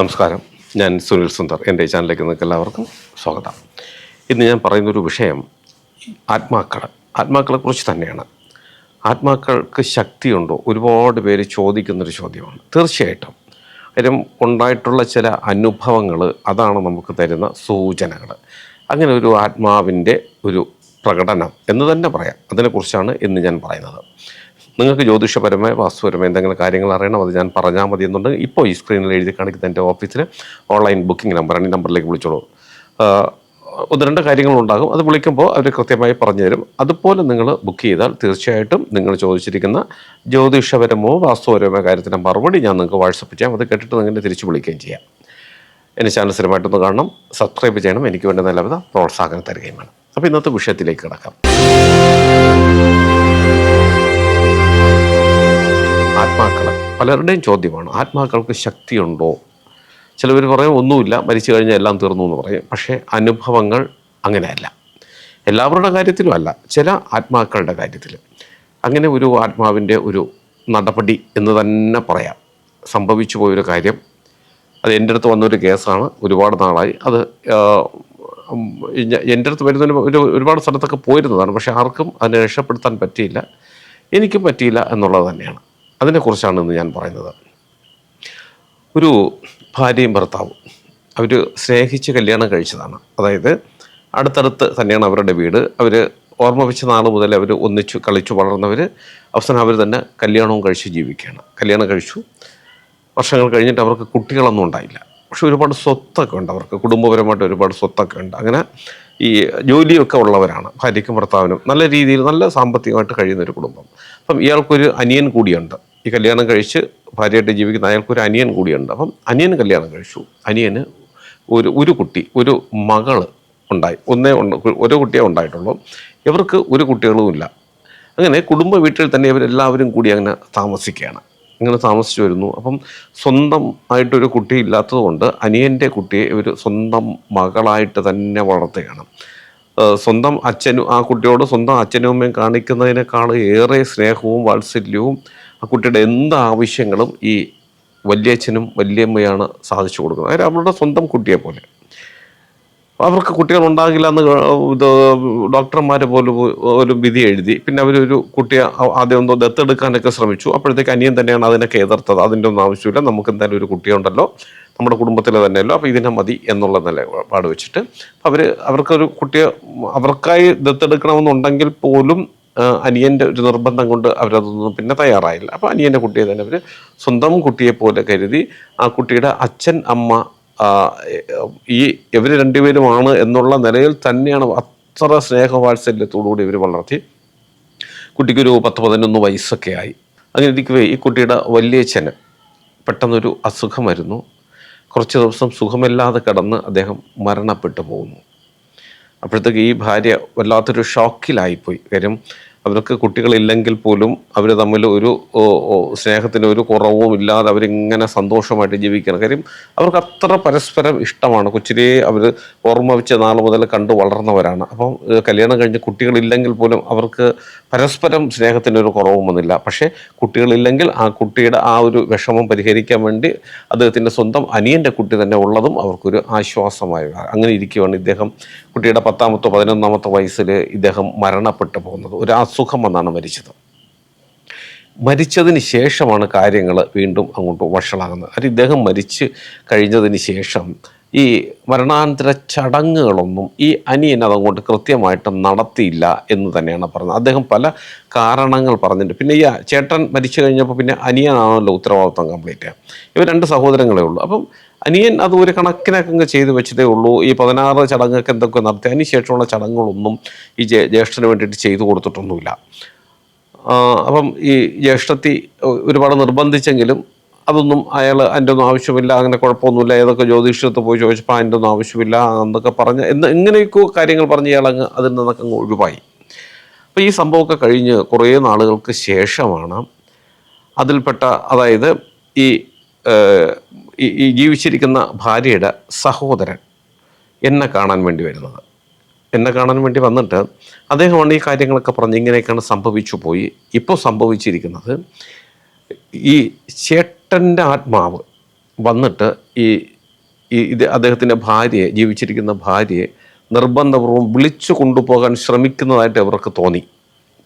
നമസ്കാരം. ഞാൻ സുനിൽ സുന്ദർ. എന്റെ ചാനലിലേക്ക് നിങ്ങൾക്ക് എല്ലാവർക്കും സ്വാഗതം. ഇന്ന് ഞാൻ പറയുന്നൊരു വിഷയം ആത്മാക്കൾ. ആത്മാക്കളെ കുറിച്ച് തന്നെയാണ്. ആത്മാക്കൾക്ക് ശക്തിയുണ്ടോ? ഒരുപാട് പേര് ചോദിക്കുന്നൊരു ചോദ്യമാണ്. തീർച്ചയായിട്ടും. അതിലും ഉണ്ടായിട്ടുള്ള ചില അനുഭവങ്ങൾ അതാണ് നമുക്ക് തരുന്ന സൂചനകൾ. അങ്ങനെ ഒരു ആത്മാവിന്റെ ഒരു പ്രകടനം എന്ന് തന്നെ പറയാം. അതിനെക്കുറിച്ചാണ് ഇന്ന് ഞാൻ പറയുന്നത്. നിങ്ങൾക്ക് ജ്യോതിഷപരമേ വാസ്തുപരമേ എന്തെങ്കിലും കാര്യങ്ങൾ അറിയണം അത് ഞാൻ പറഞ്ഞാൽ മതി എന്നുണ്ടെങ്കിൽ ഇപ്പോൾ ഈ സ്ക്രീനിൽ എഴുതി കാണിക്കുന്ന എന്റെ ഓഫീസിൽ ഓൺലൈൻ ബുക്കിംഗ് നമ്പറാണ് ഈ നമ്പറിലേക്ക് വിളിച്ചോളൂ. ഒന്ന് രണ്ട് കാര്യങ്ങളുണ്ടാകും അത് വിളിക്കുമ്പോൾ അവർ കൃത്യമായി പറഞ്ഞു തരും അതുപോലെ നിങ്ങൾ ബുക്ക് ചെയ്താൽ തീർച്ചയായിട്ടും നിങ്ങൾ ചോദിച്ചിരിക്കുന്ന ജ്യോതിഷപരമോ വാസ്തുപരമോ കാര്യത്തിന്റെ മറുപടി ഞാൻ നിങ്ങൾക്ക് വാട്സപ്പ് ചെയ്യാം. അത് കേട്ടിട്ട് നിങ്ങൾ തിരിച്ച് വിളിക്കുകയും ചെയ്യാം. എന്റെ ചാനൽ സ്ഥിരമായിട്ടൊന്ന് കാണണം. സബ്സ്ക്രൈബ് ചെയ്യണം. എനിക്ക് വേണ്ട നല്ലവിധ പ്രോത്സാഹനം തരികയും വേണം. അപ്പോൾ ഇന്നത്തെ വിഷയത്തിലേക്ക് കിടക്കാം. ആത്മാക്കൾ പലരുടെയും ചോദ്യമാണ് ആത്മാക്കൾക്ക് ശക്തിയുണ്ടോ? ചിലവർ പറയും ഒന്നുമില്ല മരിച്ചു കഴിഞ്ഞാൽ എല്ലാം തീർന്നു എന്ന് പറയും. പക്ഷേ അനുഭവങ്ങൾ അങ്ങനെയല്ല. എല്ലാവരുടെ കാര്യത്തിലും അല്ല ചില ആത്മാക്കളുടെ കാര്യത്തിൽ. അങ്ങനെ ഒരു ആത്മാവിന്റെ ഒരു നടപടി എന്ന് തന്നെ പറയാം. സംഭവിച്ചു പോയൊരു കാര്യം അത് എന്റെ അടുത്ത് വന്നൊരു കേസാണ് ഒരുപാട് നാളായി. അത് എന്റെ അടുത്ത് വരുന്നതിന് ഒരു ഒരുപാട് സ്ഥലത്തൊക്കെ പോയിരുന്നതാണ് പക്ഷേ ആർക്കും അതിനെ രക്ഷപ്പെടുത്താൻ പറ്റിയില്ല. എനിക്കും പറ്റിയില്ല എന്നുള്ളത് തന്നെയാണ്. അതിനെക്കുറിച്ചാണ് ഇന്ന് ഞാൻ പറയുന്നത്. ഒരു ഭാര്യയും ഭർത്താവും അവർ സ്നേഹിച്ച് കല്യാണം കഴിച്ചതാണ്. അതായത് അടുത്തടുത്ത് തന്നെയാണ് അവരുടെ വീട്. അവർ ഓർമ്മ വെച്ച നാൾ മുതൽ അവർ ഒന്നിച്ച് കളിച്ചു വളർന്നവർ അവസാനം അവർ തന്നെ കല്യാണവും കഴിച്ച് ജീവിക്കുകയാണ്. കല്യാണം കഴിച്ചു. വർഷങ്ങൾ കഴിഞ്ഞിട്ട് അവർക്ക് കുട്ടികളൊന്നും ഉണ്ടായില്ല. പക്ഷെ ഒരുപാട് സ്വത്തൊക്കെ ഉണ്ട് അവർക്ക്. കുടുംബപരമായിട്ട് ഒരുപാട് സ്വത്തൊക്കെ ഉണ്ട്. അങ്ങനെ ഈ ജോലിയൊക്കെ ഉള്ളവരാണ് ഭാര്യയ്ക്കും ഭർത്താവിനും നല്ല രീതിയിൽ നല്ല സാമ്പത്തികമായിട്ട് കഴിയുന്ന ഒരു കുടുംബം. അപ്പം ഇയാൾക്കൊരു അനിയൻ കൂടിയുണ്ട്. ഈ കല്യാണം കഴിച്ച് ഭാര്യയായിട്ട് ജീവിക്കുന്ന അയാൾക്കൊരു അനിയൻ കൂടിയുണ്ട്. അപ്പം അനിയൻ കല്യാണം കഴിച്ചു. അനിയന് ഒരു ഒരു കുട്ടി ഒരു മകൾ ഉണ്ടായി. ഒന്നേ ഒരു കുട്ടിയേ ഉണ്ടായിട്ടുള്ളൂ. ഇവർക്ക് ഒരു കുട്ടികളുമില്ല. അങ്ങനെ കുടുംബ വീട്ടിൽ തന്നെ ഇവരെല്ലാവരും കൂടി അങ്ങനെ താമസിക്കുകയാണ്. ഇങ്ങനെ താമസിച്ചു വരുന്നു. അപ്പം സ്വന്തം ആയിട്ടൊരു കുട്ടി ഇല്ലാത്തത് കൊണ്ട് അനിയന്റെ കുട്ടിയെ ഇവർ സ്വന്തം മകളായിട്ട് തന്നെ വളർത്തുകയാണ്. സ്വന്തം അച്ഛനും ആ കുട്ടിയോട് സ്വന്തം അച്ഛനും അമ്മയും കാണിക്കുന്നതിനേക്കാൾ ഏറെ സ്നേഹവും വാത്സല്യവും ആ കുട്ടിയുടെ എന്ത് ആവശ്യങ്ങളും ഈ വല്യച്ഛനും വല്യമ്മയാണ് സാധിച്ചു കൊടുക്കുന്നത്. അവരുടെ സ്വന്തം കുട്ടിയെ പോലെ. അവർക്ക് കുട്ടികൾ ഉണ്ടാകില്ല എന്ന് ഇത് ഡോക്ടർമാർ പോലും ഒരു വിധി എഴുതി. പിന്നെ അവരൊരു കുട്ടിയെ ആദ്യം എന്തോ ദത്തെടുക്കാനൊക്കെ ശ്രമിച്ചു. അപ്പോഴത്തേക്ക് അനിയൻ തന്നെയാണ് അതിനൊക്കെ എതിർത്തത്. അതിന്റെ ഒന്നും ആവശ്യമില്ല. നമുക്ക് എന്തായാലും ഒരു കുട്ടിയുണ്ടല്ലോ. നമ്മുടെ കുടുംബത്തിലെ തന്നെയല്ലോ. അപ്പോൾ ഇതിനെ മതി എന്നുള്ള നിലപാട് വെച്ചിട്ട് അവർ അവർക്കൊരു കുട്ടിയെ അവർക്കായി ദത്തെടുക്കണമെന്നുണ്ടെങ്കിൽ പോലും അനിയന്റെ ഒരു നിർബന്ധം കൊണ്ട് അവരതൊന്നും പിന്നെ തയ്യാറായില്ല. അപ്പോൾ അനിയന്റെ കുട്ടിയെ തന്നെ അവർ സ്വന്തം കുട്ടിയെ പോലെ കരുതി ആ കുട്ടിയുടെ അച്ഛൻ അമ്മ ഈ ഇവർ രണ്ടുപേരുമാണ് എന്നുള്ള നിലയിൽ തന്നെയാണ് അത്ര സ്നേഹവാത്സല്യത്തോടുകൂടി ഇവർ വളർത്തി. കുട്ടിക്കൊരു പത്ത് പതിനൊന്ന് വയസ്സൊക്കെ ആയി. അങ്ങനെ ഇരിക്കവേ ഈ കുട്ടിയുടെ വലിയച്ഛന് പെട്ടെന്നൊരു അസുഖം കുറച്ച് ദിവസം സുഖമില്ലാതെ കിടന്ന് അദ്ദേഹം മരണപ്പെട്ടു പോകുന്നു. അപ്പോഴത്തേക്ക് ഈ ഭാര്യ വല്ലാത്തൊരു ഷോക്കിലായിപ്പോയി. കാര്യം അവർക്ക് കുട്ടികളില്ലെങ്കിൽ പോലും അവർ തമ്മിൽ ഒരു സ്നേഹത്തിന് ഒരു കുറവും ഇല്ലാതെ അവരിങ്ങനെ സന്തോഷമായിട്ട് ജീവിക്കണം. കാര്യം അവർക്ക് അത്ര പരസ്പരം ഇഷ്ടമാണ്. കൊച്ചിലേ അവർ ഓർമ്മ വെച്ച നാൾ മുതൽ കണ്ടു വളർന്നവരാണ്. അപ്പം കല്യാണം കഴിഞ്ഞ് കുട്ടികളില്ലെങ്കിൽ പോലും അവർക്ക് പരസ്പരം സ്നേഹത്തിന് ഒരു കുറവും പക്ഷേ കുട്ടികളില്ലെങ്കിൽ ആ കുട്ടിയുടെ ആ ഒരു വിഷമം പരിഹരിക്കാൻ വേണ്ടി അദ്ദേഹത്തിന്റെ സ്വന്തം അനിയന്റെ കുട്ടി തന്നെ ഉള്ളതും അവർക്കൊരു ആശ്വാസമായി. അങ്ങനെ ഇരിക്കുകയാണ് ഇദ്ദേഹം കുട്ടിയുടെ പത്താമത്തോ പതിനൊന്നാമത്തോ വയസ്സിൽ ഇദ്ദേഹം മരണപ്പെട്ടു പോകുന്നത്. ഒരു അസുഖം വന്നാണ് മരിച്ചത്. മരിച്ചതിന് ശേഷമാണ് കാര്യങ്ങൾ വീണ്ടും അങ്ങോട്ട് വഷളാകുന്നത്. അത് ഇദ്ദേഹം മരിച്ച് കഴിഞ്ഞതിന് ശേഷം ഈ മരണാനന്തര ചടങ്ങുകളൊന്നും ഈ അനിയൻ അതങ്ങോട്ട് കൃത്യമായിട്ട് നടത്തിയില്ല എന്ന് തന്നെയാണ് പറഞ്ഞത്. അദ്ദേഹം പല കാരണങ്ങൾ പറഞ്ഞിട്ടുണ്ട്. പിന്നെ ഈ ചേട്ടൻ മരിച്ചു കഴിഞ്ഞപ്പോൾ പിന്നെ അനിയനാണല്ലോ ഉത്തരവാദിത്വം കംപ്ലീറ്റ് ഇവർ രണ്ട് സഹോദരങ്ങളേ ഉള്ളൂ. അപ്പം അനിയൻ അത് ഒരു കണക്കിനൊക്കെ ചെയ്തു വെച്ചതേ ഉള്ളൂ. ഈ പതിനാറ് ചടങ്ങൊക്കെ എന്തൊക്കെ നടത്തി അതിന് ശേഷമുള്ള ചടങ്ങുകളൊന്നും ഈ ജ്യേഷ്ഠന് വേണ്ടിയിട്ട് ചെയ്തു കൊടുത്തിട്ടൊന്നുമില്ല. അപ്പം ഈ ജ്യേഷ്ഠത്തി ഒരുപാട് നിർബന്ധിച്ചെങ്കിലും അതൊന്നും അയാൾ അതിന്റെ ഒന്നും ആവശ്യമില്ല അങ്ങനെ കുഴപ്പമൊന്നുമില്ല ഏതൊക്കെ ജ്യോതിഷത്ത് പോയി ചോദിച്ചപ്പോൾ അതിന്റെ ഒന്നും ആവശ്യമില്ല എന്നൊക്കെ പറഞ്ഞ് എന്ന് ഇങ്ങനെയൊക്കെ കാര്യങ്ങൾ പറഞ്ഞ് ഇയാൾ അങ്ങ് അതിൽ നിന്നൊക്കെ അങ്ങ് ഒഴിവായി. അപ്പോൾ ഈ സംഭവമൊക്കെ കഴിഞ്ഞ് കുറേ നാളുകൾക്ക് ശേഷമാണ് അതിൽപ്പെട്ട അതായത് ഈ ഈ- ജീവിച്ചിരിക്കുന്ന ഭാര്യയുടെ സഹോദരൻ എന്നെ കാണാൻ വേണ്ടി വരുന്നത്. എന്നെ കാണാൻ വേണ്ടി വന്നിട്ട് അദ്ദേഹമാണ് ഈ കാര്യങ്ങളൊക്കെ പറഞ്ഞ് ഇങ്ങനെയൊക്കെയാണ് സംഭവിച്ചു പോയി. ഇപ്പോൾ സംഭവിച്ചിരിക്കുന്നത് ഈ ചേട്ടന്റെ ആത്മാവ് വന്നിട്ട് ഈ ഈ ഇത് അദ്ദേഹത്തിന്റെ ഭാര്യയെ ജീവിച്ചിരിക്കുന്ന ഭാര്യയെ നിർബന്ധപൂർവം വിളിച്ചു കൊണ്ടുപോകാൻ ശ്രമിക്കുന്നതായിട്ട് അവർക്ക് തോന്നി.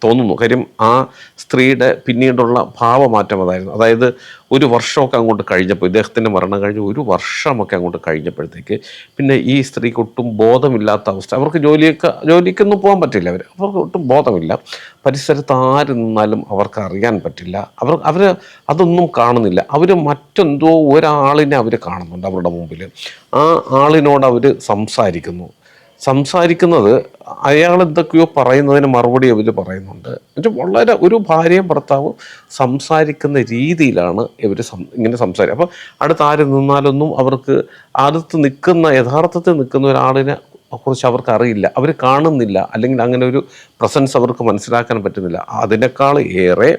തോന്നുന്നു. കാര്യം ആ സ്ത്രീയുടെ പിന്നീടുള്ള ഭാവമാറ്റം അതായിരുന്നു. അതായത് ഒരു വർഷമൊക്കെ അങ്ങോട്ട് കഴിഞ്ഞപ്പോൾ ഇദ്ദേഹത്തിന്റെ മരണം കഴിഞ്ഞ് ഒരു വർഷമൊക്കെ അങ്ങോട്ട് കഴിഞ്ഞപ്പോഴത്തേക്ക് പിന്നെ ഈ സ്ത്രീക്ക് ഒട്ടും ബോധമില്ലാത്ത അവസ്ഥ. അവർക്ക് ജോലിയൊക്കെ ജോലിക്കൊന്നും പോകാൻ പറ്റില്ല അവർ അവർക്ക് ഒട്ടും ബോധമില്ല. പരിസരത്ത് ആര് നിന്നാലും അവർക്ക് അറിയാൻ പറ്റില്ല. അവർ അവർ അതൊന്നും കാണുന്നില്ല. അവർ മറ്റെന്തോ ഒരാളിനെ അവർ കാണുന്നുണ്ട് അവരുടെ മുമ്പിൽ ആ ആളിനോട് അവർ സംസാരിക്കുന്നു. സംസാരിക്കുന്നത് അയാൾ എന്തൊക്കെയോ പറയുന്നതിന് മറുപടി ഇവർ പറയുന്നുണ്ട്. എന്നുവെച്ചാൽ വളരെ ഒരു ഭാര്യയും ഭർത്താവും സംസാരിക്കുന്ന രീതിയിലാണ് ഇവർ ഇങ്ങനെ സംസാരിക്കുക അപ്പം അടുത്ത് ആര് നിന്നാലൊന്നും അവർക്ക് അടുത്ത് നിൽക്കുന്ന യഥാർത്ഥത്തിൽ നിൽക്കുന്ന ഒരാളിനെ കുറിച്ച് അവർക്ക് അറിയില്ല. അവർ കാണുന്നില്ല. അല്ലെങ്കിൽ അങ്ങനെ ഒരു പ്രസൻസ് അവർക്ക് മനസ്സിലാക്കാൻ പറ്റുന്നില്ല. അതിനേക്കാൾ ഏറെ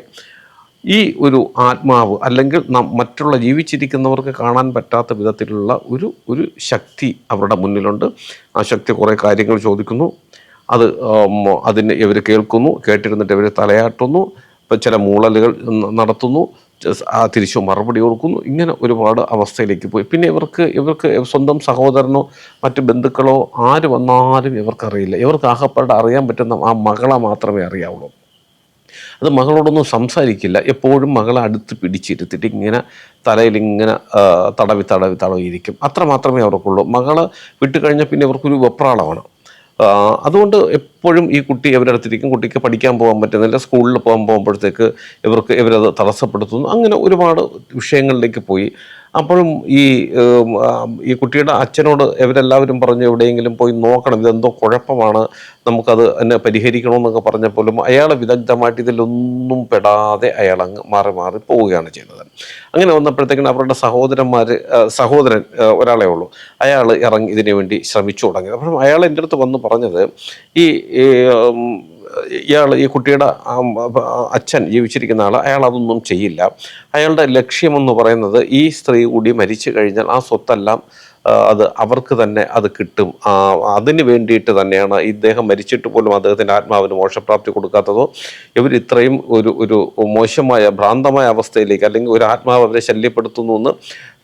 ഈ ഒരു ആത്മാവ് അല്ലെങ്കിൽ മറ്റുള്ള ജീവിച്ചിരിക്കുന്നവർക്ക് കാണാൻ പറ്റാത്ത വിധത്തിലുള്ള ഒരു ഒരു ശക്തി അവരുടെ മുന്നിലുണ്ട്. ആ ശക്തി കുറേ കാര്യങ്ങൾ ചോദിക്കുന്നു. അത് അതിന് ഇവർ കേൾക്കുന്നു കേട്ടിരുന്നിട്ട് ഇവർ തലയാട്ടുന്നു ചില മൂളലുകൾ നടത്തുന്നു തിരിച്ചു മറുപടി കൊടുക്കുന്നു ഇങ്ങനെ ഒരുപാട് അവസ്ഥയിലേക്ക് പോയി. പിന്നെ ഇവർക്ക് ഇവർക്ക് സ്വന്തം സഹോദരനോ മറ്റു ബന്ധുക്കളോ ആര് വന്നാലും ഇവർക്കറിയില്ല. ഇവർക്ക് ആകപ്പാടെ അറിയാൻ പറ്റുന്ന ആ മകളെ മാത്രമേ അറിയാവുള്ളൂ. അത് മകളോടൊന്നും സംസാരിക്കില്ല. എപ്പോഴും മകളെ അടുത്ത് പിടിച്ചിരുത്തിട്ട് ഇങ്ങനെ തലയിൽ ഇങ്ങനെ തടവി തടവി തടവി ഇരിക്കും അത്ര മാത്രമേ അവർക്കുള്ളൂ. മകളെ വിട്ടുകഴിഞ്ഞാൽ പിന്നെ ഇവർക്കൊരു വെപ്രാളമാണ്. അതുകൊണ്ട് എപ്പോഴും ഈ കുട്ടി ഇവരുടെ അടുത്തിരിക്കും. കുട്ടിക്ക് പഠിക്കാൻ പോകാൻ പറ്റുന്നില്ല. സ്കൂളിൽ പോകാൻ പോകുമ്പോഴത്തേക്ക് ഇവർക്ക് ഇവരത് തടസ്സപ്പെടുത്തുന്നു. അങ്ങനെ ഒരുപാട് വിഷയങ്ങളിലേക്ക് പോയി. അപ്പോഴും ഈ ഈ കുട്ടിയുടെ അച്ഛനോട് ഇവരെല്ലാവരും പറഞ്ഞു എവിടെയെങ്കിലും പോയി നോക്കണം ഇതെന്തോ കുഴപ്പമാണ് നമുക്കത് എന്നെ പരിഹരിക്കണമെന്നൊക്കെ പറഞ്ഞപ്പോലും അയാൾ വിദഗ്ധമായിട്ട് ഇതിലൊന്നും പെടാതെ അയാൾ അങ്ങ് മാറി മാറി പോവുകയാണ് ചെയ്തത്. അങ്ങനെ വന്നപ്പോഴത്തേക്കിന് അവരുടെ സഹോദരന്മാർ സഹോദരൻ ഒരാളെ ഉള്ളൂ. അയാൾ ഇറങ്ങി ഇതിനു വേണ്ടി ശ്രമിച്ചു തുടങ്ങി. അപ്പം അയാൾ എന്റെ അടുത്ത് വന്ന് പറഞ്ഞത് ഈ ഇയാൾ ഈ കുട്ടിയുടെ അച്ഛൻ ജീവിച്ചിരിക്കുന്ന ആൾ അയാൾ അതൊന്നും ചെയ്യില്ല. അയാളുടെ ലക്ഷ്യമെന്ന് പറയുന്നത് ഈ സ്ത്രീ കൂടി മരിച്ചു കഴിഞ്ഞാൽ ആ സ്വത്തെല്ലാം അത് അവർക്ക് തന്നെ അത് കിട്ടും. അതിന് വേണ്ടിയിട്ട് തന്നെയാണ് ഇദ്ദേഹം മരിച്ചിട്ട് പോലും അദ്ദേഹത്തിന്റെ ആത്മാവിന് മോശപ്രാപ്തി കൊടുക്കാത്തതോ ഇവർ ഇത്രയും ഒരു ഒരു മോശമായ ഭ്രാന്തമായ അവസ്ഥയിലേക്ക് അല്ലെങ്കിൽ ഒരു ആത്മാവ് അവരെ ശല്യപ്പെടുത്തുന്നു എന്ന്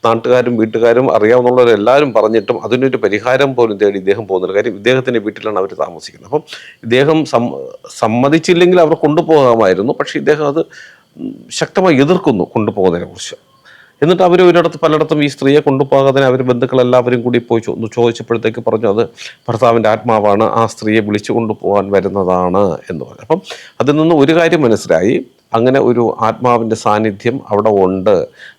നാട്ടുകാരും വീട്ടുകാരും അറിയാവുന്നവരെല്ലാവരും പറഞ്ഞിട്ടും അതിനൊരു പരിഹാരം പോലും തേടി ഇദ്ദേഹം പോകുന്നില്ല. കാര്യം ഇദ്ദേഹത്തിന്റെ വീട്ടിലാണ് അവർ താമസിക്കുന്നത്. അപ്പം ഇദ്ദേഹം സമ്മതിച്ചില്ലെങ്കിൽ അവർ കൊണ്ടുപോകാമായിരുന്നു. പക്ഷേ ഇദ്ദേഹം അത് ശക്തമായി എതിർക്കുന്നു കൊണ്ടുപോകുന്നതിനെക്കുറിച്ച്. എന്നിട്ട് അവർ ഒരിടത്ത് പലയിടത്തും ഈ സ്ത്രീയെ കൊണ്ടുപോകാതെ അവർ ബന്ധുക്കളെല്ലാവരും കൂടി പോയി ഒന്ന് ചോദിച്ചപ്പോഴത്തേക്ക് പറഞ്ഞു അത് ഭർത്താവിന്റെ ആത്മാവാണ്. ആ സ്ത്രീയെ വിളിച്ചു കൊണ്ടുപോകാൻ വരുന്നതാണ് എന്ന് പറഞ്ഞു. അപ്പം അതിൽ നിന്ന് ഒരു കാര്യം മനസ്സിലായി. അങ്ങനെ ഒരു ആത്മാവിന്റെ സാന്നിധ്യം അവിടെ ഉണ്ട്.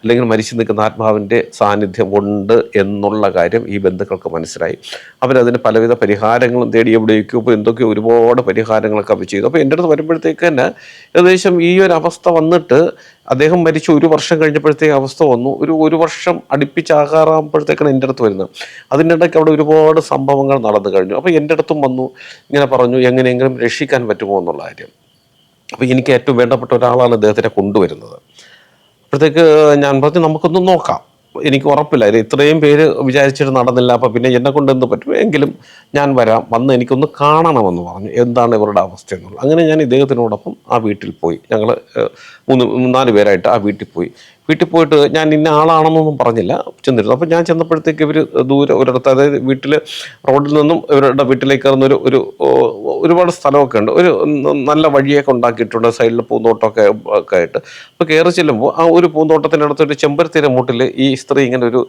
അല്ലെങ്കിൽ മരിച്ചു നിൽക്കുന്ന ആത്മാവിന്റെ സാന്നിധ്യം ഉണ്ട് എന്നുള്ള കാര്യം ഈ ബന്ധുക്കൾക്ക് മനസ്സിലായി. അവരതിന് പലവിധ പരിഹാരങ്ങളും തേടി എവിടേക്കോ ഇപ്പോൾ എന്തൊക്കെയോ ഒരുപാട് പരിഹാരങ്ങളൊക്കെ അവർ ചെയ്തു. അപ്പോൾ എന്റെ അടുത്ത് വരുമ്പോഴത്തേക്ക് തന്നെ ഏകദേശം ഈ ഒരു അവസ്ഥ വന്നിട്ട് അദ്ദേഹം മരിച്ചു ഒരു വർഷം കഴിഞ്ഞപ്പോഴത്തേക്ക് അവസ്ഥ വന്നു. ഒരു ഒരു വർഷം അടുപ്പിച്ചാകാറാകുമ്പോഴത്തേക്കാണ് എന്റെ അടുത്ത് വരുന്നത്. അതിന്റെ ഇടയ്ക്ക് അവിടെ ഒരുപാട് സംഭവങ്ങൾ നടന്നു കഴിഞ്ഞു. അപ്പോൾ എന്റെ അടുത്തും വന്നു. ഇങ്ങനെ പറഞ്ഞു എങ്ങനെയെങ്കിലും രക്ഷിക്കാൻ പറ്റുമോ എന്നുള്ള കാര്യം. അപ്പോൾ എനിക്ക് ഏറ്റവും വേണ്ടപ്പെട്ട ഒരാളാണ് അദ്ദേഹത്തിനെ കൊണ്ടുവരുന്നത്. അപ്പോഴത്തേക്ക് ഞാൻ പറഞ്ഞു നമുക്കൊന്ന് നോക്കാം. എനിക്ക് ഉറപ്പില്ല. ഇത് ഇത്രയും പേര് വിചാരിച്ചിട്ട് നടന്നില്ല. അപ്പോൾ പിന്നെ എന്നെ കൊണ്ട് എന്ത് പറ്റും? എങ്കിലും ഞാൻ വരാം. വന്ന് എനിക്കൊന്ന് കാണണമെന്ന് പറഞ്ഞു. എന്താണ് ഇവരുടെ അവസ്ഥ എന്നുള്ളത്. അങ്ങനെ ഞാൻ ഇദ്ദേഹത്തിനോടൊപ്പം ആ വീട്ടിൽ പോയി. ഞങ്ങൾ മൂന്ന് നാല് പേരായിട്ട് ആ വീട്ടിൽ പോയി. വീട്ടിൽ പോയിട്ട് ഞാൻ ഇന്ന ആളാണെന്നൊന്നും പറഞ്ഞില്ല ചെന്നിരുന്നു. അപ്പോൾ ഞാൻ ചെന്നപ്പോഴത്തേക്ക് ഇവർ ദൂരെ ഒരിടത്ത് അതായത് വീട്ടിൽ റോഡിൽ നിന്നും ഇവരുടെ വീട്ടിലേക്ക് കയറുന്ന ഒരു ഒരു ഒരുപാട് സ്ഥലമൊക്കെ ഉണ്ട്. ഒരു നല്ല വഴിയൊക്കെ ഉണ്ടാക്കിയിട്ടുണ്ട് സൈഡിൽ പൂന്തോട്ടമൊക്കെ ഒക്കെ ആയിട്ട്. അപ്പോൾ കയറി ചെല്ലുമ്പോൾ ആ ഒരു പൂന്തോട്ടത്തിന്റെ അടുത്ത് ഒരു ചെമ്പരത്തിന്റെ മൂട്ടിൽ ഈ സ്ത്രീ ഇങ്ങനെ ഒരു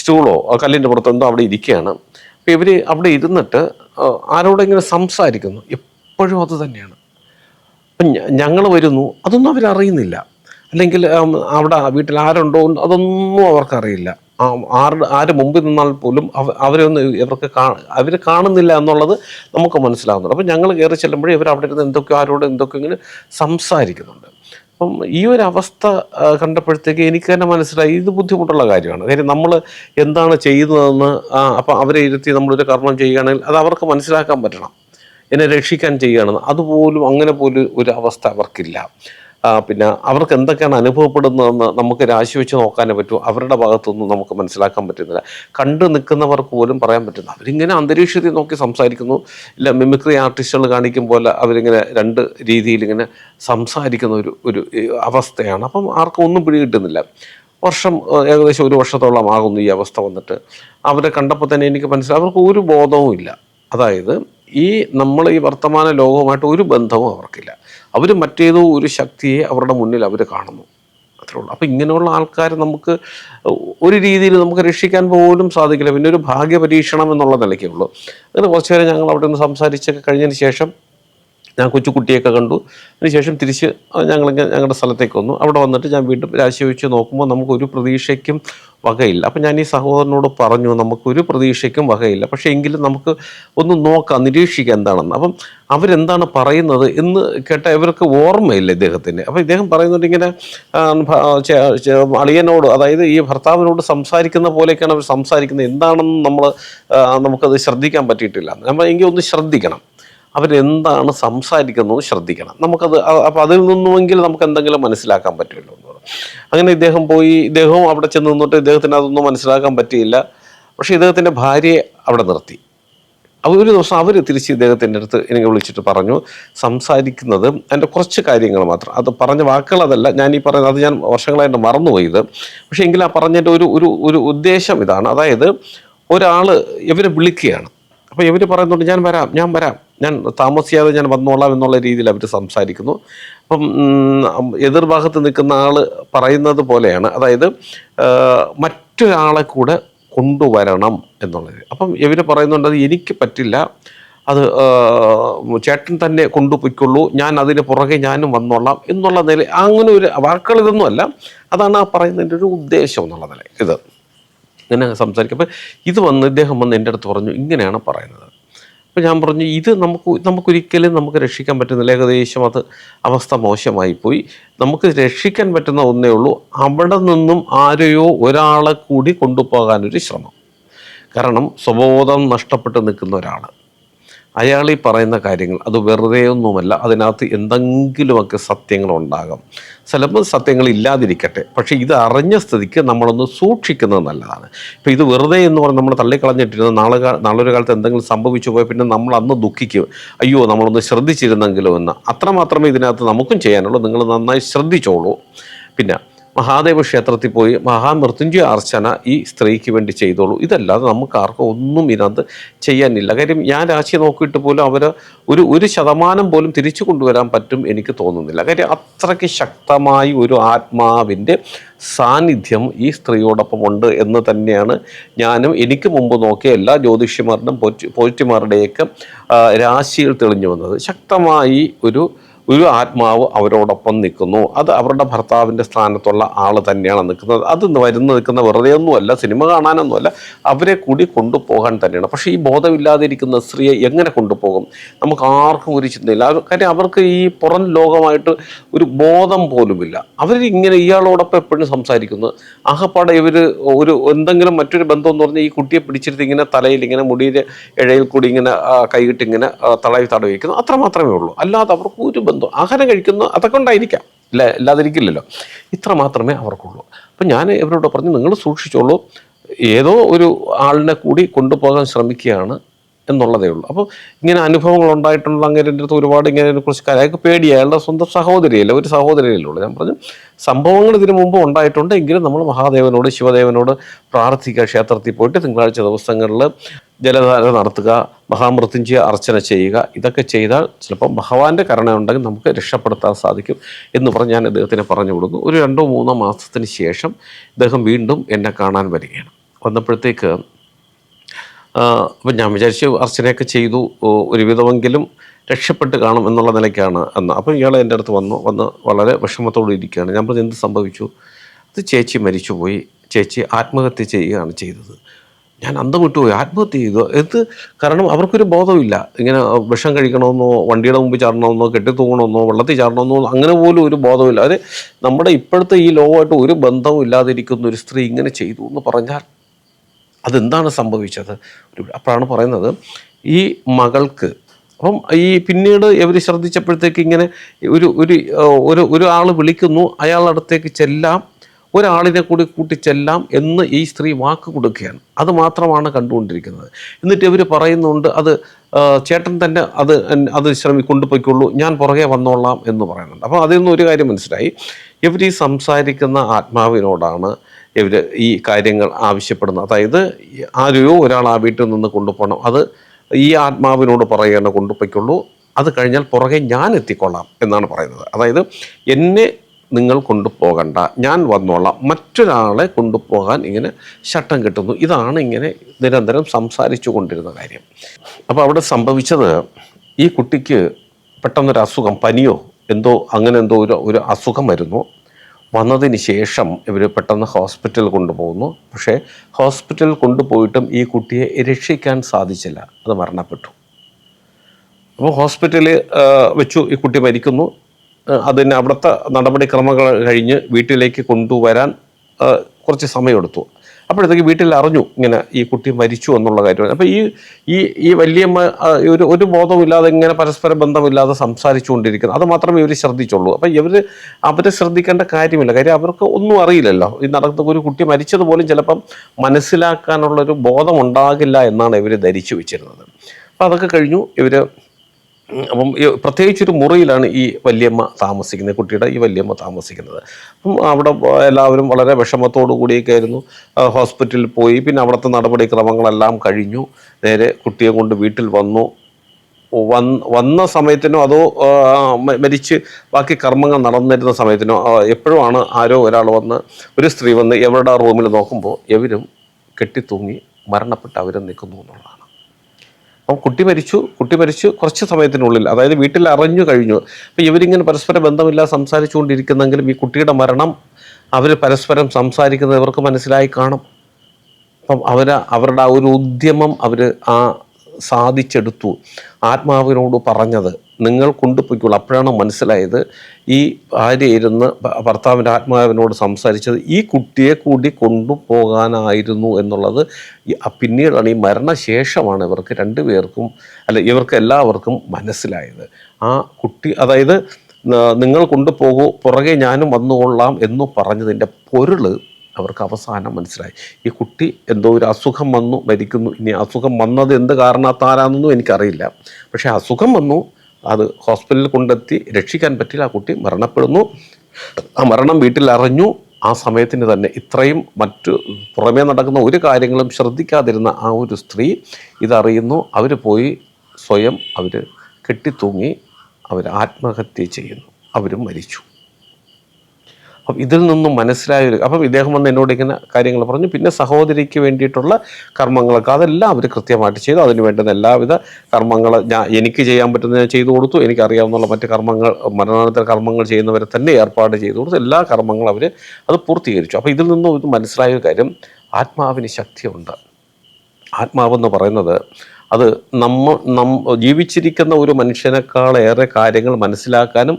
സ്റ്റൂളോ കല്ലിന്റെ പുറത്തെന്തോ അവിടെ ഇരിക്കുകയാണ്. അപ്പോൾ ഇവർ അവിടെ ഇരുന്നിട്ട് ആരോടെങ്കിലും സംസാരിക്കുന്നു. എപ്പോഴും അത് തന്നെയാണ്. അപ്പം ഞങ്ങൾ വരുന്നു അതൊന്നും അവരറിയുന്നില്ല. അല്ലെങ്കിൽ അവിടെ വീട്ടിൽ ആരുണ്ടോ അതൊന്നും അവർക്കറിയില്ല. ആരുടെ ആര് മുമ്പിൽ നിന്നാൽ പോലും അവ അവരെ ഒന്ന് ഇവർക്ക് അവർ കാണുന്നില്ല എന്നുള്ളത് നമുക്ക് മനസ്സിലാകുന്നുണ്ട് അപ്പം ഞങ്ങൾ കയറി ചെല്ലുമ്പോഴേ ഇവർ അവിടെ ഇരുന്ന് എന്തൊക്കെയോ ആരോട് എന്തൊക്കെ ഇങ്ങനെ സംസാരിക്കുന്നുണ്ട്. അപ്പം ഈ ഒരു അവസ്ഥ കണ്ടപ്പോഴത്തേക്ക് എനിക്ക് തന്നെ മനസ്സിലായി ഇത് ബുദ്ധിമുട്ടുള്ള കാര്യമാണ്. കാര്യം നമ്മൾ എന്താണ് ചെയ്യുന്നതെന്ന് അപ്പം അവരെ ഇരുത്തി നമ്മളൊരു കർമ്മം ചെയ്യുകയാണെങ്കിൽ അത് അവർക്ക് മനസ്സിലാക്കാൻ പറ്റണം. എന്നെ രക്ഷിക്കാൻ ചെയ്യുകയാണെന്ന്. അതുപോലും അങ്ങനെ പോലും ഒരു അവസ്ഥ അവർക്കില്ല. പിന്നെ അവർക്ക് എന്തൊക്കെയാണ് അനുഭവപ്പെടുന്നതെന്ന് നമുക്ക് രാശി വെച്ച് നോക്കാനേ പറ്റൂ. അവരുടെ ഭാഗത്തൊന്നും നമുക്ക് മനസ്സിലാക്കാൻ പറ്റുന്നില്ല. കണ്ടു നിൽക്കുന്നവർക്ക് പോലും പറയാൻ പറ്റുന്നു അവരിങ്ങനെ അന്തരീക്ഷത്തിൽ നോക്കി സംസാരിക്കുന്നു. ഇല്ല മിമിക്രി ആർട്ടിസ്റ്റുകൾ കാണിക്കും പോലെ അവരിങ്ങനെ രണ്ട് രീതിയിൽ ഇങ്ങനെ സംസാരിക്കുന്ന ഒരു ഒരു അവസ്ഥയാണ്. അപ്പം ആർക്കും ഒന്നും പിടികിട്ടുന്നില്ല. വർഷം ഏകദേശം ഒരു വർഷത്തോളം ആകുന്നു ഈ അവസ്ഥ വന്നിട്ട്. അവരെ കണ്ടപ്പോൾ തന്നെ എനിക്ക് മനസ്സിലായി. അവർക്ക് ഒരു ബോധവും ഇല്ല. അതായത് ഈ നമ്മൾ ഈ വർത്തമാന ലോകവുമായിട്ട് ഒരു ബന്ധവും അവർക്കില്ല. അവർ മറ്റേതോ ഒരു ശക്തിയെ അവരുടെ മുന്നിൽ അവർ കാണുന്നു. അത്രേ ഉള്ളൂ. അപ്പോൾ ഇങ്ങനെയുള്ള ആൾക്കാരെ നമുക്ക് ഒരു രീതിയിൽ നമുക്ക് രക്ഷിക്കാൻ പോലും സാധിക്കില്ല. പിന്നെ ഒരു ഭാഗ്യ പരീക്ഷണം എന്നുള്ള നിലയ്ക്കേ ഉള്ളൂ. അങ്ങനെ കുറച്ച് നേരം ഞങ്ങൾ അവിടെ നിന്ന് സംസാരിച്ചൊക്കെ കഴിഞ്ഞതിന് ശേഷം ഞാൻ കൊച്ചുകുട്ടിയൊക്കെ കണ്ടു. അതിനുശേഷം തിരിച്ച് ഞങ്ങൾ ഞങ്ങളുടെ സ്ഥലത്തേക്ക് വന്നു. അവിടെ വന്നിട്ട് ഞാൻ വീണ്ടും രാശി വെച്ച് നോക്കുമ്പോൾ നമുക്കൊരു പ്രതീക്ഷയ്ക്കും വകയില്ല. അപ്പം ഞാൻ ഈ സഹോദരനോട് പറഞ്ഞു നമുക്കൊരു പ്രതീക്ഷയ്ക്കും വകയില്ല. പക്ഷേ എങ്കിലും നമുക്ക് ഒന്ന് നോക്കാം നിരീക്ഷിക്കാം എന്താണെന്ന്. അപ്പം അവരെന്താണ് പറയുന്നത് എന്ന് കേട്ട ഇവർക്ക് ഓർമ്മയില്ല ഇദ്ദേഹത്തിന്. അപ്പം ഇദ്ദേഹം പറയുന്നുണ്ട് ഇങ്ങനെ അളിയനോട് അതായത് ഈ ഭർത്താവിനോട് സംസാരിക്കുന്ന പോലെയൊക്കെയാണ് അവർ സംസാരിക്കുന്നത്. എന്താണെന്ന് നമ്മൾ നമുക്കത് ശ്രദ്ധിക്കാൻ പറ്റിയിട്ടില്ല. നമ്മൾ എങ്കിൽ ഒന്ന് ശ്രദ്ധിക്കണം. അവരെന്താണ് സംസാരിക്കുന്നത് ശ്രദ്ധിക്കണം. നമുക്കത് അപ്പോൾ അതിൽ നിന്നുമെങ്കിൽ നമുക്ക് എന്തെങ്കിലും മനസ്സിലാക്കാൻ പറ്റുമല്ലോ എന്ന് പറഞ്ഞു. അങ്ങനെ ഇദ്ദേഹം പോയി ഇദ്ദേഹവും അവിടെ ചെന്ന് നിന്നിട്ട് ഇദ്ദേഹത്തിന് അതൊന്നും മനസ്സിലാക്കാൻ പറ്റിയില്ല. പക്ഷേ ഇദ്ദേഹത്തിന്റെ ഭാര്യയെ അവിടെ നിർത്തി. അപ്പോൾ ഒരു ദിവസം അവർ തിരിച്ച് ഇദ്ദേഹത്തിന്റെ അടുത്ത് എനിക്ക് വിളിച്ചിട്ട് പറഞ്ഞു സംസാരിക്കുന്നത് എന്റെ കുറച്ച് കാര്യങ്ങൾ മാത്രം. അത് പറഞ്ഞ വാക്കുകൾ അതല്ല ഞാൻ ഈ പറയുന്നത് അത് ഞാൻ വർഷങ്ങളായിട്ട് മറന്നുപോയത്. പക്ഷേ എങ്കിലും ആ പറഞ്ഞതിന്റെ ഒരു ഒരു ഒരു ഉദ്ദേശം ഇതാണ്. അതായത് ഒരാൾ ഇവരെ വിളിക്കുകയാണ്. അപ്പോൾ ഇവർ പറയുന്നുണ്ട് ഞാൻ വരാം ഞാൻ വരാം. ഞാൻ താമസിയാതെ ഞാൻ വന്നോളാം എന്നുള്ള രീതിയിൽ അവർ സംസാരിക്കുന്നു. അപ്പം എതിർഭാഗത്ത് നിൽക്കുന്ന ആൾ പറയുന്നത് പോലെയാണ്. അതായത് മറ്റൊരാളെ കൂടെ കൊണ്ടുവരണം എന്നുള്ളത്. അപ്പം ഇവർ പറയുന്നുണ്ട് അത് എനിക്ക് പറ്റില്ല. അത് ചേട്ടൻ തന്നെ കൊണ്ടുപോയിക്കൊള്ളൂ. ഞാൻ അതിന് പുറകെ ഞാനും വന്നോളാം എന്നുള്ള നില അങ്ങനെ ഒരു വാക്കുകൾ ഇതൊന്നുമല്ല അതാണ് ആ പറയുന്നതിന്റെ ഒരു ഉദ്ദേശം എന്നുള്ള നില ഇത്. ഇങ്ങനെ സംസാരിക്കും ഇത് വന്ന് ഇദ്ദേഹം വന്ന് എന്റെ അടുത്ത് പറഞ്ഞു ഇങ്ങനെയാണ് പറയുന്നത്. അപ്പോൾ ഞാൻ പറഞ്ഞു ഇത് നമുക്ക് നമുക്കൊരിക്കലും നമുക്ക് രക്ഷിക്കാൻ പറ്റുന്നില്ല. ഏകദേശം അത് അവസ്ഥ മോശമായി പോയി. നമുക്ക് രക്ഷിക്കാൻ പറ്റുന്ന ഒന്നേ ഉള്ളൂ അവിടെ നിന്നും ആരെയോ ഒരാളെ കൂടി കൊണ്ടുപോകാനൊരു ശ്രമം. കാരണം സ്വബോധം നഷ്ടപ്പെട്ട് നിൽക്കുന്ന ഒരാൾ അയാൾ ഈ പറയുന്ന കാര്യങ്ങൾ അത് വെറുതെ ഒന്നുമല്ല അതിനകത്ത് എന്തെങ്കിലുമൊക്കെ സത്യങ്ങളുണ്ടാകാം. ചിലപ്പോൾ സത്യങ്ങൾ ഇല്ലാതിരിക്കട്ടെ പക്ഷേ ഇത് അറിഞ്ഞ സ്ഥിതിക്ക് നമ്മളൊന്ന് സൂക്ഷിക്കുന്നത് നല്ലതാണ്. ഇപ്പോൾ ഇത് വെറുതെ എന്ന് പറഞ്ഞ് നമ്മൾ തള്ളിക്കളഞ്ഞിട്ടിരുന്ന നാളെ നാളൊരു നാളെ കാലത്ത് എന്തെങ്കിലും സംഭവിച്ചു പോയാൽ പിന്നെ നമ്മൾ അന്ന് ദുഃഖിക്കും. അയ്യോ നമ്മളൊന്ന് ശ്രദ്ധിച്ചിരുന്നെങ്കിലോ എന്ന്. അത്രമാത്രമേ ഇതിനകത്ത് നമുക്കും ചെയ്യാനുള്ളൂ നിങ്ങൾ നന്നായി ശ്രദ്ധിച്ചോളൂ. പിന്നെ മഹാദേവ ക്ഷേത്രത്തിൽ പോയി മഹാമൃത്യുഞ്ജയ അർച്ചന ഈ സ്ത്രീക്ക് വേണ്ടി ചെയ്തോളൂ. ഇതല്ലാതെ നമുക്ക് ആർക്കും ഒന്നും ഇതിനകത്ത് ചെയ്യാനില്ല. കാര്യം ഞാൻ രാശി നോക്കിയിട്ട് പോലും അവർ ഒരു ഒരു ശതമാനം പോലും തിരിച്ചു കൊണ്ടുവരാൻ പറ്റും എനിക്ക് തോന്നുന്നില്ല. കാര്യം അത്രയ്ക്ക് ശക്തമായി ഒരു ആത്മാവിന്റെ സാന്നിധ്യം ഈ സ്ത്രീയോടൊപ്പം ഉണ്ട് എന്ന് തന്നെയാണ് ഞാനും എനിക്ക് മുമ്പ് നോക്കിയ എല്ലാ ജ്യോതിഷിമാരുടെയും പോറ്റി പോറ്റിമാരുടെയൊക്കെ രാശിയിൽ തെളിഞ്ഞു വന്നത്. ശക്തമായി ഒരു ഒരു ആത്മാവ് അവരോടൊപ്പം നിൽക്കുന്നു. അത് അവരുടെ ഭർത്താവിന്റെ സ്ഥാനത്തുള്ള ആൾ തന്നെയാണ് നിൽക്കുന്നത്. അത് വരുന്ന നിൽക്കുന്ന വെറുതെ ഒന്നുമല്ല സിനിമ കാണാനൊന്നുമല്ല അവരെ കൂടി കൊണ്ടുപോകാൻ തന്നെയാണ്. പക്ഷേ ഈ ബോധമില്ലാതിരിക്കുന്ന സ്ത്രീയെ എങ്ങനെ കൊണ്ടുപോകും? നമുക്ക് ആർക്കും ഒരു ചിന്തയില്ല. കാര്യം അവർക്ക് ഈ പുറം ലോകമായിട്ട് ഒരു ബോധം പോലുമില്ല. അവർ ഇങ്ങനെ ഇയാളോടൊപ്പം എപ്പോഴും സംസാരിക്കുന്നു. ആകപ്പാടെ ഇവർ ഒരു എന്തെങ്കിലും മറ്റൊരു ബന്ധം എന്ന് പറഞ്ഞാൽ ഈ കുട്ടിയെ പിടിച്ചിരുത്തി ഇങ്ങനെ തലയിൽ ഇങ്ങനെ മുടിയിൽ ഇഴയിൽ കൂടി ഇങ്ങനെ കൈയിട്ട് ഇങ്ങനെ തളവി തടവി തടവി വയ്ക്കുന്നു അത്ര മാത്രമേ ഉള്ളൂ. അല്ലാതെ അവർക്ക് ഒരു ബന്ധം ആഹാരം കഴിക്കുന്നു അതൊക്കെ ഉണ്ടായിരിക്കാം. ഇല്ല ഇല്ലാതിരിക്കില്ലല്ലോ. ഇത്ര മാത്രമേ അവർക്കുള്ളൂ. അപ്പം ഞാൻ ഇവരോട് പറഞ്ഞു നിങ്ങൾ സൂക്ഷിച്ചോളൂ. ഏതോ ഒരു ആളിനെ കൂടി കൊണ്ടുപോകാൻ ശ്രമിക്കുകയാണ് എന്നുള്ളതേ ഉള്ളൂ. അപ്പോൾ ഇങ്ങനെ അനുഭവങ്ങൾ ഉണ്ടായിട്ടുള്ള അങ്ങനെ എന്റെ അടുത്ത് ഒരുപാട് ഇങ്ങനെ കുറച്ച് അയാൾക്ക് പേടി അയാളുടെ സ്വന്തം സഹോദരിയല്ല? ഒരു സഹോദരിയല്ലേ ഉള്ളൂ ഞാൻ പറഞ്ഞു സംഭവങ്ങൾ ഇതിനു മുമ്പ് ഉണ്ടായിട്ടുണ്ട്. എങ്കിലും നമ്മൾ മഹാദേവനോട് ശിവദേവനോട് പ്രാർത്ഥിക്കുക ക്ഷേത്രത്തിൽ പോയിട്ട് തിങ്കളാഴ്ച ദിവസങ്ങളിൽ ജലധാര നടത്തുക മഹാമൃത്യുഞ്ജയ അർച്ചന ചെയ്യുക ഇതൊക്കെ ചെയ്താൽ ചിലപ്പോൾ ഭഗവാന്റെ കരുണ ഉണ്ടെങ്കിൽ നമുക്ക് രക്ഷപ്പെടുത്താൻ സാധിക്കും എന്ന് പറഞ്ഞ് ഞാൻ അദ്ദേഹത്തിനെ പറഞ്ഞു കൊടുക്കുന്നു ഒരു രണ്ടോ മൂന്നോ മാസത്തിന് ശേഷം ഇദ്ദേഹം വീണ്ടും എന്നെ കാണാൻ വരികയാണ്. വന്നപ്പോഴത്തേക്ക് അപ്പം ഞാൻ വിചാരിച്ചു അർച്ചനയൊക്കെ ചെയ്തു ഒരുവിധമെങ്കിലും രക്ഷപ്പെട്ട് കാണും എന്നുള്ള നിലയ്ക്കാണ് അന്ന്. അപ്പം ഇയാൾ എന്റെ അടുത്ത് വന്നു വന്ന് വളരെ വിഷമത്തോടെ ഇരിക്കുകയാണ്. ഞാൻ പറഞ്ഞു എന്ത് സംഭവിച്ചു? അത് ചേച്ചി മരിച്ചുപോയി. ചേച്ചി ആത്മഹത്യ ചെയ്യുകയാണ് ചെയ്തത്. ഞാൻ അന്തം വിട്ടുപോയി. ആത്മഹത്യ ചെയ്തു. എന്ത് കാരണം അവർക്കൊരു ബോധമില്ല ഇങ്ങനെ വിഷം കഴിക്കണമെന്നോ വണ്ടിയുടെ മുമ്പ് ചാടണമെന്നോ കെട്ടിത്തൂങ്ങണമെന്നോ വെള്ളത്തിൽ ചാടണമെന്നോ അങ്ങനെ പോലും ഒരു ബോധമില്ല അത് നമ്മുടെ ഇപ്പോഴത്തെ ഈ ലോകമായിട്ട് ഒരു ബന്ധവും ഇല്ലാതിരിക്കുന്ന ഒരു സ്ത്രീ ഇങ്ങനെ ചെയ്തു എന്ന് പറഞ്ഞാൽ അതെന്താണ് സംഭവിച്ചത്? അപ്പോഴാണ് പറയുന്നത് ഈ മകൾക്ക് അപ്പം ഈ പിന്നീട് ഇവർ ശ്രദ്ധിച്ചപ്പോഴത്തേക്ക് ഇങ്ങനെ ഒരു ഒരു ഒരു ഒരു ആൾ വിളിക്കുന്നു. അയാളുടെ അടുത്തേക്ക് ചെല്ലാം ഒരാളിനെ കൂടി കൂട്ടിച്ചെല്ലാം എന്ന് ഈ സ്ത്രീ വാക്ക് കൊടുക്കുകയാണ്. അത് മാത്രമാണ് കണ്ടുകൊണ്ടിരിക്കുന്നത്. എന്നിട്ട് ഇവർ പറയുന്നുണ്ട് അത് ചേട്ടൻ തന്നെ അത് അത് ശ്രമി കൊണ്ടുപോയിക്കൊള്ളൂ ഞാൻ പുറകെ വന്നോളാം എന്ന് പറയുന്നുണ്ട്. അപ്പോൾ അതിൽ നിന്ന് ഒരു കാര്യം മനസ്സിലായി. ഇവർ ഈ സംസാരിക്കുന്ന ആത്മാവിനോടാണ് ഇവർ ഈ കാര്യങ്ങൾ ആവശ്യപ്പെടുന്നത്. അതായത് ആരെയോ ഒരാൾ ആ വീട്ടിൽ നിന്ന് കൊണ്ടുപോകണം. അത് ഈ ആത്മാവിനോട് പറയുകയാണ് കൊണ്ടുപോയിക്കുള്ളൂ. അത് കഴിഞ്ഞാൽ പുറകെ ഞാൻ എത്തിക്കൊള്ളാം എന്നാണ് പറയുന്നത്. അതായത് എന്നെ നിങ്ങൾ കൊണ്ടുപോകണ്ട. ഞാൻ വന്നോളാം. മറ്റൊരാളെ കൊണ്ടുപോകാൻ ഇങ്ങനെ ശട്ടം കിട്ടുന്നു. ഇതാണ് ഇങ്ങനെ നിരന്തരം സംസാരിച്ചു കൊണ്ടിരുന്ന കാര്യം. അപ്പോൾ അവിടെ സംഭവിച്ചത് ഈ കുട്ടിക്ക് പെട്ടെന്നൊരു അസുഖം പനിയോ എന്തോ അങ്ങനെ എന്തോ ഒരു ഒരു അസുഖം വരുന്നു. വന്നതിന് ശേഷം ഇവർ പെട്ടെന്ന് ഹോസ്പിറ്റലിൽ കൊണ്ടുപോകുന്നു. പക്ഷേ ഹോസ്പിറ്റലിൽ കൊണ്ടുപോയിട്ടും ഈ കുട്ടിയെ രക്ഷിക്കാൻ സാധിച്ചില്ല. അത് മരണപ്പെട്ടു. അപ്പോൾ ഹോസ്പിറ്റലിൽ വെച്ചു ഈ കുട്ടി മരിക്കുന്നു. അതിന് അവിടുത്തെ നടപടിക്രമങ്ങൾ കഴിഞ്ഞ് വീട്ടിലേക്ക് കൊണ്ടുവരാൻ കുറച്ച് സമയമെടുത്തു. അപ്പോഴത്തേക്ക് വീട്ടിൽ അറിഞ്ഞു ഇങ്ങനെ ഈ കുട്ടി മരിച്ചു എന്നുള്ള കാര്യം. അപ്പോൾ ഈ ഈ ഈ വല്യമ്മ ഒരു ഒരു ബോധമില്ലാതെ ഇങ്ങനെ പരസ്പര ബന്ധമില്ലാതെ സംസാരിച്ചുകൊണ്ടിരിക്കുന്നത് അത് മാത്രമേ ഇവർ ശ്രദ്ധിച്ചുള്ളൂ. അപ്പോൾ ഇവർ അവർ ശ്രദ്ധിക്കേണ്ട കാര്യമില്ല. കാര്യം അവർക്ക് ഒന്നും അറിയില്ലല്ലോ. ഈ നടക്കുന്ന ഒരു കുട്ടി മരിച്ചതുപോലും ചിലപ്പം മനസ്സിലാക്കാനുള്ളൊരു ബോധമുണ്ടാകില്ല എന്നാണ് ഇവർ ധരിച്ചു വെച്ചിരുന്നത്. അപ്പോൾ അതൊക്കെ കഴിഞ്ഞു ഇവർ അപ്പം പ്രത്യേകിച്ചൊരു മുറിയിലാണ് ഈ വല്യമ്മ താമസിക്കുന്നത് കുട്ടിയുടെ ഈ വല്യമ്മ താമസിക്കുന്നത്. അപ്പം അവിടെ എല്ലാവരും വളരെ വിഷമത്തോടു കൂടിയൊക്കെ ആയിരുന്നു. ഹോസ്പിറ്റലിൽ പോയി പിന്നെ അവിടുത്തെ നടപടിക്രമങ്ങളെല്ലാം കഴിഞ്ഞു. നേരെ കുട്ടിയെ കൊണ്ട് വീട്ടിൽ വന്നു. വന്ന് സമയത്തിനോ അതോ മരിച്ച് ബാക്കി കർമ്മങ്ങൾ നടന്നിരുന്ന സമയത്തിനോ എപ്പോഴുമാണ് ആരോ ഒരാൾ വന്ന് ഒരു സ്ത്രീ വന്ന് എവരുടെ റൂമിൽ നോക്കുമ്പോൾ എവരും കെട്ടിത്തൂങ്ങി മരണപ്പെട്ട് അവരും നിൽക്കുന്നു എന്നുള്ളതാണ്. അപ്പം കുട്ടി മരിച്ചു കുട്ടി മരിച്ചു കുറച്ച് സമയത്തിനുള്ളിൽ അതായത് വീട്ടിൽ അറിഞ്ഞു കഴിഞ്ഞു. അപ്പം ഇവരിങ്ങനെ പരസ്പര ബന്ധമില്ലാതെ സംസാരിച്ചുകൊണ്ടിരിക്കുന്നെങ്കിലും ഈ കുട്ടിയുടെ മരണം അവർ പരസ്പരം സംസാരിക്കുന്നത് ഇവർക്ക് മനസ്സിലായി കാണും. അപ്പം അവർ അവരുടെ ആ ഒരു ഉദ്യമം അവർ ആ സാധിച്ചെടുത്തു. ആത്മാവിനോട് പറഞ്ഞത്. നിങ്ങൾ കൊണ്ടുപോയിക്കോളൂ. അപ്പോഴാണ് മനസ്സിലായത് ഈ ഭാര്യ ഇരുന്ന് ഭർത്താവിന്റെ ആത്മാവിനോട് സംസാരിച്ചത് ഈ കുട്ടിയെ കൂടി കൊണ്ടുപോകാനായിരുന്നു എന്നുള്ളത് പിന്നീടാണ് ഈ മരണശേഷമാണ് ഇവർക്ക് രണ്ടുപേർക്കും അല്ല ഇവർക്ക് എല്ലാവർക്കും മനസ്സിലായത്. ആ കുട്ടി അതായത് നിങ്ങൾ കൊണ്ടുപോകൂ പുറകെ ഞാനും വന്നുകൊള്ളാം എന്ന് പറഞ്ഞതിന്റെ പൊരുൾ അവർക്ക് അവസാനം മനസ്സിലായി. ഈ കുട്ടി എന്തോ ഒരു അസുഖം വന്നു മരിക്കുന്നു. ഇനി അസുഖം വന്നത് എന്ത് കാരണത്താലാണെന്നും എനിക്കറിയില്ല. പക്ഷേ അസുഖം വന്നു അത് ഹോസ്പിറ്റലിൽ കൊണ്ടെത്തി രക്ഷിക്കാൻ പറ്റില്ല. ആ കുട്ടി മരണപ്പെടുന്നു. ആ മരണം വീട്ടിൽ അറിഞ്ഞു ആ സമയത്തിന് തന്നെ ഇത്രയും മറ്റു പുറമേ നടക്കുന്ന ഒരു കാര്യങ്ങളും ശ്രദ്ധിക്കാതിരുന്ന ആ ഒരു സ്ത്രീ ഇതറിയുന്നു. അവർ പോയി സ്വയം അവർ കെട്ടിത്തൂങ്ങി അവർ ആത്മഹത്യ ചെയ്യുന്നു. അവരും മരിച്ചു. അപ്പം ഇതിൽ നിന്നും മനസ്സിലായ ഒരു അപ്പം ഇദ്ദേഹം വന്ന് എന്നോട് ഇങ്ങനെ കാര്യങ്ങൾ പറഞ്ഞു. പിന്നെ സഹോദരിക്ക് വേണ്ടിയിട്ടുള്ള കർമ്മങ്ങളൊക്കെ അതെല്ലാം അവർ കൃത്യമായിട്ട് ചെയ്തു. അതിന് വേണ്ടുന്ന എല്ലാവിധ കർമ്മങ്ങൾ ഞാൻ എനിക്ക് ചെയ്യാൻ പറ്റുന്ന ഞാൻ ചെയ്തു കൊടുത്തു. എനിക്കറിയാവുന്ന മറ്റ് കർമ്മങ്ങൾ മരണാനന്തര കർമ്മങ്ങൾ ചെയ്യുന്നവരെ തന്നെ ഏർപ്പാട് ചെയ്തു കൊടുത്തു. എല്ലാ കർമ്മങ്ങളും അവർ അത് പൂർത്തീകരിച്ചു. അപ്പോൾ ഇതിൽ നിന്നും ഇത് മനസ്സിലായ ഒരു കാര്യം ആത്മാവിന് ശക്തിയുണ്ട്. ആത്മാവെന്ന് പറയുന്നത് അത് നമ്മ നം ജീവിച്ചിരിക്കുന്ന ഒരു മനുഷ്യനേക്കാളേറെ കാര്യങ്ങൾ മനസ്സിലാക്കാനും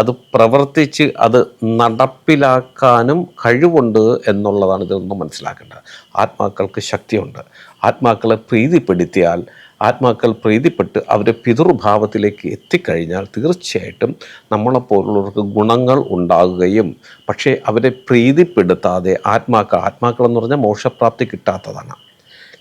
അത് പ്രവർത്തിച്ച് അത് നടപ്പിലാക്കാനും കഴിവുണ്ട് എന്നുള്ളതാണ് ഇതൊന്നും മനസ്സിലാക്കേണ്ടത്. ആത്മാക്കൾക്ക് ശക്തിയുണ്ട്. ആത്മാക്കളെ പ്രീതിപ്പെടുത്തിയാൽ ആത്മാക്കൾ പ്രീതിപ്പെട്ട് അവരെ പിതൃഭാവത്തിലേക്ക് എത്തിക്കഴിഞ്ഞാൽ തീർച്ചയായിട്ടും നമ്മളെപ്പോലുള്ളവർക്ക് ഗുണങ്ങൾ ഉണ്ടാകുകയും പക്ഷേ അവരെ പ്രീതിപ്പെടുത്താതെ ആത്മാക്കൾ എന്ന് പറഞ്ഞാൽ മോക്ഷപ്രാപ്തി കിട്ടാത്തതാണ്.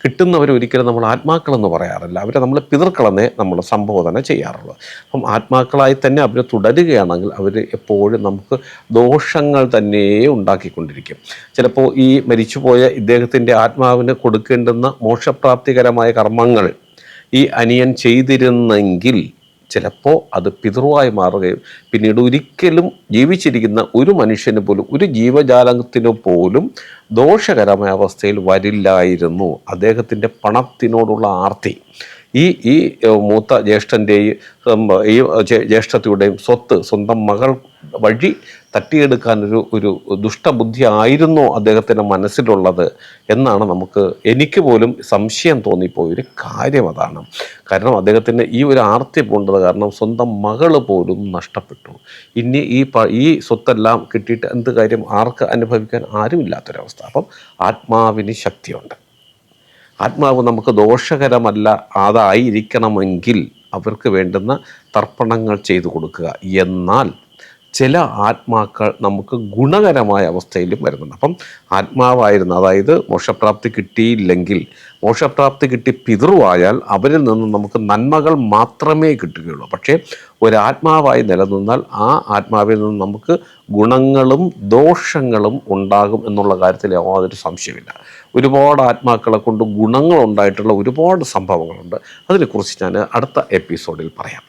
കിട്ടുന്നവർ ഒരിക്കലും നമ്മൾ ആത്മാക്കളെന്ന് പറയാറില്ല. അവരെ നമ്മൾ പിതൃക്കളെന്നേ നമ്മൾ സംബോധന ചെയ്യാറുള്ളൂ. അപ്പം ആത്മാക്കളായി തന്നെ അവർ തുടരുകയാണെങ്കിൽ അവർ എപ്പോഴും നമുക്ക് ദോഷങ്ങൾ തന്നെ ഉണ്ടാക്കിക്കൊണ്ടിരിക്കും. ചിലപ്പോൾ ഈ മരിച്ചുപോയ ഇദ്ദേഹത്തിന്റെ ആത്മാവിന് കൊടുക്കേണ്ടുന്ന മോക്ഷപ്രാപ്തികരമായ കർമ്മങ്ങൾ ഈ അനിയൻ ചെയ്തിരുന്നെങ്കിൽ ചിലപ്പോൾ അത് പിതൃവായി മാറുകയും പിന്നീട് ഒരിക്കലും ജീവിച്ചിരിക്കുന്ന ഒരു മനുഷ്യന് പോലും ഒരു ജീവജാലത്തിന് പോലും ദോഷകരമായ അവസ്ഥയിൽ വരില്ലായിരുന്നു. അദ്ദേഹത്തിന്റെ പണത്തിനോടുള്ള ആർത്തി. ഈ ഈ മൂത്ത ജ്യേഷ്ഠന്റെയും ഈ ജ്യേഷ്ഠത്തിയുടെയും സ്വത്ത് സ്വന്തം മകൾ വഴി തട്ടിയെടുക്കാനൊരു ഒരു ഒരു ദുഷ്ടബുദ്ധി ആയിരുന്നോ അദ്ദേഹത്തിന്റെ മനസ്സിലുള്ളത് എന്നാണ് നമുക്ക് എനിക്ക് പോലും സംശയം തോന്നിപ്പോയ ഒരു കാര്യം അതാണ്. കാരണം അദ്ദേഹത്തിന് ഈ ഒരു ആർത്തി പൂണ്ടത് കാരണം സ്വന്തം മകൾ പോലും നഷ്ടപ്പെട്ടു. ഇനി ഈ ഈ സ്വത്തെല്ലാം കിട്ടിയിട്ട് എന്ത് കാര്യം ആർക്ക് അനുഭവിക്കാൻ ആരുമില്ലാത്തൊരവസ്ഥ അപ്പം ആത്മാവിന് ശക്തിയുണ്ട്. ആത്മാവ് നമുക്ക് ദോഷകരമല്ല അതായിരിക്കണമെങ്കിൽ അവർക്ക് വേണ്ടുന്ന തർപ്പണങ്ങൾ ചെയ്തു കൊടുക്കുക. എന്നാൽ ചില ആത്മാക്കൾ നമുക്ക് ഗുണകരമായ അവസ്ഥയിലും വരുന്നുണ്ട്. അപ്പം ആത്മാവായിരുന്നു അതായത് മോക്ഷപ്രാപ്തി കിട്ടിയില്ലെങ്കിൽ മോക്ഷപ്രാപ്തി കിട്ടി പിതൃവായാൽ അവരിൽ നിന്ന് നമുക്ക് നന്മകൾ മാത്രമേ കിട്ടുകയുള്ളൂ. പക്ഷേ ഒരാത്മാവായി നിലനിന്നാൽ ആ ആത്മാവിൽ നിന്ന് നമുക്ക് ഗുണങ്ങളും ദോഷങ്ങളും ഉണ്ടാകും എന്നുള്ള കാര്യത്തിൽ യാതൊരു സംശയമില്ല ഒരുപാട് ആത്മാക്കളെ കൊണ്ട് ഗുണങ്ങൾ ഉണ്ടായിട്ടുള്ള ഒരുപാട് സംഭവങ്ങളുണ്ട്. അതിനെക്കുറിച്ച് ഞാൻ അടുത്ത എപ്പിസോഡിൽ പറയാം.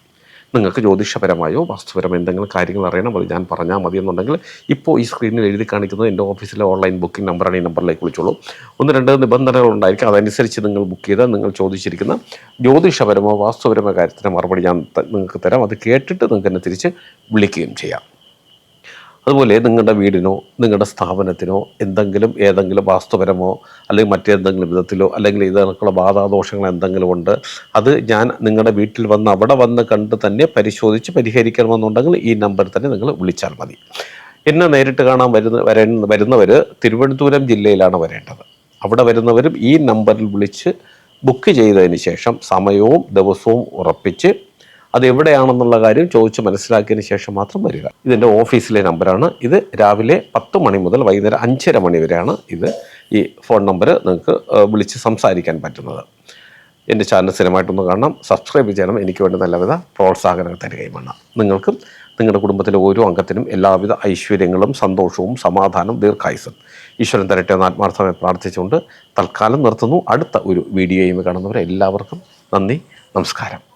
നിങ്ങൾക്ക് ജ്യോതിഷപരമായോ വാസ്തുപരമോ എന്തെങ്കിലും കാര്യങ്ങൾ അറിയണം അത് ഞാൻ പറഞ്ഞാൽ മതി എന്നുണ്ടെങ്കിൽ ഇപ്പോൾ ഈ സ്ക്രീനിൽ എഴുതി കാണിക്കുന്നത് എന്റെ ഓഫീസിലെ ഓൺലൈൻ ബുക്കിംഗ് നമ്പറാണ് ഈ നമ്പറിലേക്ക് വിളിച്ചോളൂ. ഒന്ന് രണ്ട് നിബന്ധനകൾ ഉണ്ടായിരിക്കും. അതനുസരിച്ച് നിങ്ങൾ ബുക്ക് ചെയ്താൽ നിങ്ങൾ ചോദിച്ചിരിക്കുന്ന ജ്യോതിഷപരമോ വാസ്തുപരമോ കാര്യത്തിന് മറുപടി ഞാൻ നിങ്ങൾക്ക് തരാം. അത് കേട്ടിട്ട് നിങ്ങൾക്ക് എന്നെ തിരിച്ച് വിളിക്കുകയും ചെയ്യാം. അതുപോലെ നിങ്ങളുടെ വീടിനോ നിങ്ങളുടെ സ്ഥാപനത്തിനോ എന്തെങ്കിലും ഏതെങ്കിലും വാസ്തുപരമോ അല്ലെങ്കിൽ മറ്റേതെങ്കിലും വിധത്തിലോ അല്ലെങ്കിൽ ഇതൊക്കെയുള്ള ബാധാദോഷങ്ങൾ എന്തെങ്കിലും ഉണ്ട് അത് ഞാൻ നിങ്ങളുടെ വീട്ടിൽ വന്ന് അവിടെ വന്ന് കണ്ട് തന്നെ പരിശോധിച്ച് പരിഹരിക്കണമെന്നുണ്ടെങ്കിൽ ഈ നമ്പറിൽ തന്നെ നിങ്ങൾ വിളിച്ചാൽ മതി. എന്നെ നേരിട്ട് കാണാൻ വരുന്ന വര വരുന്നവർ തിരുവനന്തപുരം ജില്ലയിലാണ് വരേണ്ടത്. അവിടെ വരുന്നവരും ഈ നമ്പറിൽ വിളിച്ച് ബുക്ക് ചെയ്തതിന് ശേഷം സമയവും ദിവസവും ഉറപ്പിച്ച് അത് എവിടെയാണെന്നുള്ള കാര്യം ചോദിച്ച് മനസ്സിലാക്കിയതിന് ശേഷം മാത്രം വരിക. ഇതിന്റെ ഓഫീസിലെ നമ്പറാണ്. ഇത് രാവിലെ പത്ത് മണി മുതൽ വൈകുന്നേരം അഞ്ചര മണി വരെയാണ് ഇത് ഈ ഫോൺ നമ്പർ നിങ്ങൾക്ക് വിളിച്ച് സംസാരിക്കാൻ പറ്റുന്നത്. എന്റെ ചാനൽ സ്ഥിരമായിട്ടൊന്ന് കാണണം. സബ്സ്ക്രൈബ് ചെയ്യണം. എനിക്ക് വേണ്ടി നല്ലവിധ പ്രോത്സാഹനങ്ങൾ തരികയും വേണം. നിങ്ങൾക്കും നിങ്ങളുടെ കുടുംബത്തിലെ ഓരോ അംഗത്തിനും എല്ലാവിധ ഐശ്വര്യങ്ങളും സന്തോഷവും സമാധാനവും ദീർഘായുസും ഈശ്വരൻ തരട്ടെ എന്ന് ആത്മാർത്ഥമായി പ്രാർത്ഥിച്ചുകൊണ്ട് തൽക്കാലം നിർത്തുന്നു. അടുത്ത ഒരു വീഡിയോയും കാണുന്നവരെ എല്ലാവർക്കും നന്ദി നമസ്കാരം.